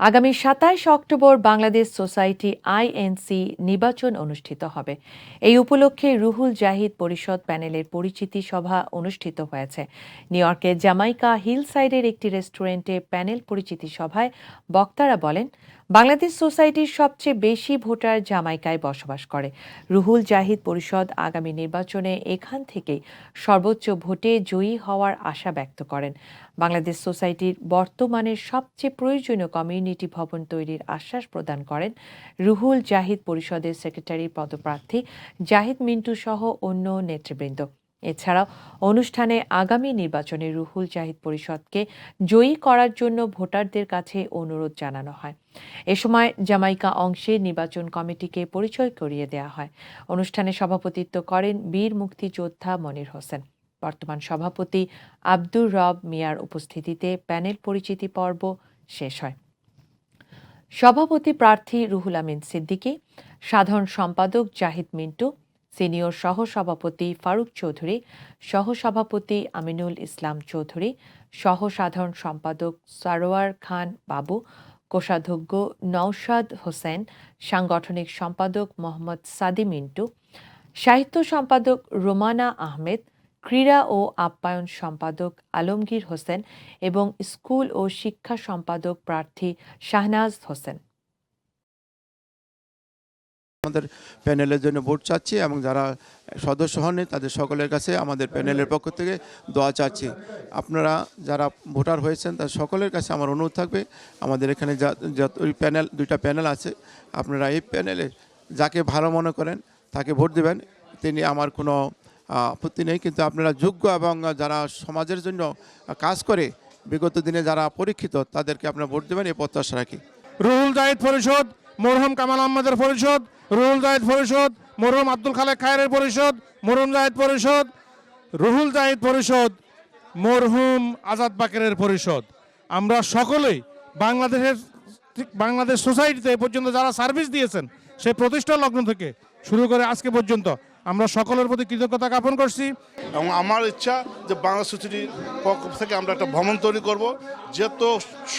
আগামী সাতাইশ October Bangladesh society INC নির্বাচন অনুষ্ঠিত হবে। এই উপলক্ষে রুহুল জাহিদ পরিষদ প্যানেলের পরিচিতি সভা অনুষ্ঠিত হয়েছে। নিউ ইয়র্কের জামাইকা হিল সাইডের একটি রেস্টুরেন্টে প্যানেল পরিচিতি সভায় বক্তারা বলেন বাংলাদেশ সোসাইটির সবচেয়ে বেশি ভোটার জামাইকায় বসবাস করে। রুহুল জাহিদ পরিষদ আগামী নির্বাচনে এখান থেকেই সর্বোচ্চ ভোটে জয়ী হওয়ার আশা ব্যক্ত করেন। বাংলাদেশ সোসাইটির বর্তমানের সবচেয়ে প্রয়োজনীয় কমিউনিটি ভবন তৈরির আশ্বাস প্রদান করেন রুহুল জাহিদ পরিষদের সেক্রেটারি পদপ্রার্থী জাহিদ মিন্টু সহ অন্য নেতৃবৃন্দ। এছাড়াও অনুষ্ঠানে আগামী নির্বাচনে রুহুল জাহিদ পরিষদকে জয়ী করার জন্য ভোটারদের কাছে অনুরোধ জানানো হয়। এ সময় জামাইকা অংশে নির্বাচন কমিটিকে পরিচয় করিয়ে দেওয়া হয়। অনুষ্ঠানে সভাপতিত্ব করেন বীর মুক্তিযোদ্ধা মনির হোসেন। বর্তমান সভাপতি আব্দুর রব মিয়ার উপস্থিতিতে প্যানেল পরিচিতি পর্ব শেষ হয়। সভাপতি প্রার্থী রুহুল আমিন সিদ্দিকী, সাধারণ সম্পাদক জাহিদ মিন্টু সিনিয়র সহসভাপতি ফারুক চৌধুরী, সহসভাপতি আমিনুল ইসলাম চৌধুরী সহ সাধারণ সম্পাদক সারোয়ার খান বাবু, কোষাধ্যক্ষ নওশাদ হোসেন, সাংগঠনিক সম্পাদক মোহাম্মদ সাদি মিন্টু, সাহিত্য সম্পাদক রোমানা আহমেদ, ক্রীড়া ও আপ্যায়ন সম্পাদক আলমগীর হোসেন এবং স্কুল ও শিক্ষা সম্পাদক প্রার্থী শাহনাজ হোসেন। আমাদের প্যানেলের জন্য ভোট চাচ্ছি এবং যারা সদস্য হননি, তাদের সকলের কাছে আমাদের প্যানেলের পক্ষ থেকে দোয়া চাচ্ছি। আপনারা যারা ভোটার হয়েছেন, তার সকলের কাছে আমার অনুরোধ থাকবে, আমাদের এখানে যত প্যানেল, দুইটা প্যানেল আছে, আপনারা এই প্যানেলে যাকে ভালো মনে করেন, তাকে ভোট দেবেন। তিনি আমার কোনো আপত্তি নেই, কিন্তু আপনারা যোগ্য এবং যারা সমাজের জন্য কাজ করে, বিগত দিনে যারা পরীক্ষিত, তাদেরকে আপনারা ভোট দেবেন, এই প্রত্যাশা রাখি। রুহুল জাহিদ পরিষদ। মরহুম কামাল আহমদের পরিষদ, রুহুল জাহিদ পরিষদ, মরহম আব্দুল খালেক খায়ের পরিষদ, মরহুম জাহিদ পরিষদ, রুহুল জাহিদ পরিষদ, মরহুম আজাদ বাকেরের পরিষদ। আমরা সকলেই বাংলাদেশের, বাংলাদেশ সোসাইটিতে পর্যন্ত যারা সার্ভিস দিয়েছেন, সেই প্রতিষ্ঠা লগ্ন থেকে শুরু করে আজকে পর্যন্ত আমরা সকলের প্রতি কৃতজ্ঞতা জ্ঞাপন করছি। এবং আমার ইচ্ছা যে বাংলা সোসাইটির পক্ষ থেকে আমরা একটা ভ্রমণ তৈরি করব। যত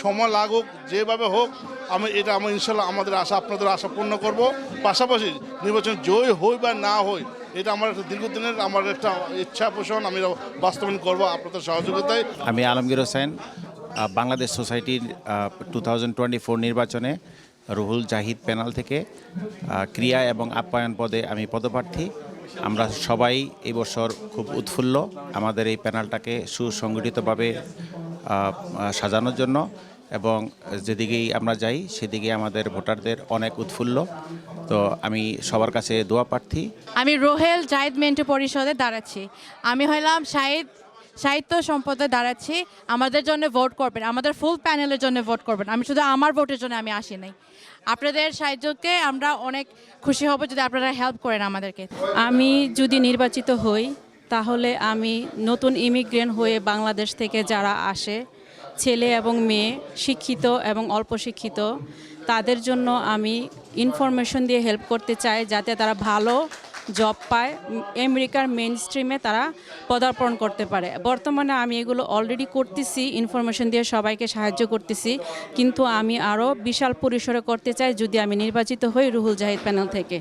সময় লাগুক যেভাবে হোক আমি এটা আমার ইনশাল্লাহ আমাদের আশা আপনাদের আশা পূর্ণ করব। পাশাপাশি নির্বাচন জয় হই বা না হই এটা আমার একটা দীর্ঘদিনের আমার একটা ইচ্ছা পোষণ আমি বাস্তবায়ন করব আপনাদের সহযোগিতায়। আমি আলমগীর হোসেন বাংলাদেশ সোসাইটির টু থাউজেন্ড টোয়েন্টি ফোর নির্বাচনে রুহুল জাহিদ প্যানেল থেকে ক্রিয়া এবং আপ্যায়ন পদে আমি পদপ্রার্থী। আমরা সবাই এই বছর খুব উৎফুল্ল আমাদের এই প্যানেলটাকে সুসংগঠিতভাবে সাজানোর জন্য এবং যেদিকেই আমরা যাই সেদিকে আমাদের ভোটারদের অনেক উৎফুল্ল। তো আমি সবার কাছে দোয়া প্রার্থী। আমি রোহেল জাহিদ মেন্টু পরিষদে দাঁড়াচ্ছি। আমি হলাম শাহিদ সাহিত্য সম্পদে দাঁড়াচ্ছি, আমাদের জন্য ভোট করবেন, আমাদের ফুল প্যানেলের জন্য ভোট করবেন। আমি শুধু আমার ভোটের জন্য আমি আসি নাই। আপনাদের সাহায্যকে আমরা অনেক খুশি হব যদি আপনারা হেল্প করেন আমাদেরকে। আমি যদি নির্বাচিত হই, তাহলে আমি নতুন ইমিগ্রেন্ট হয়ে বাংলাদেশ থেকে যারা আসে, ছেলে এবং মেয়ে, শিক্ষিত এবং অল্প শিক্ষিত, তাদের জন্য আমি ইনফরমেশন দিয়ে হেল্প করতে চাই যাতে তারা ভালো জব পায়। আমেরিকার মেন স্ট্রিমে তারা পদার্পণ করতে পারে। বর্তমানে আমি এগুলো অলরেডি করতেছি ইনফরমেশন দিয়ে সবাইকে সাহায্য করতেছি। কিন্তু আমি আরও বিশাল পরিসরে করতে চাই যদি আমি নির্বাচিত হই রুহুল জাহিদ প্যানেল থেকে।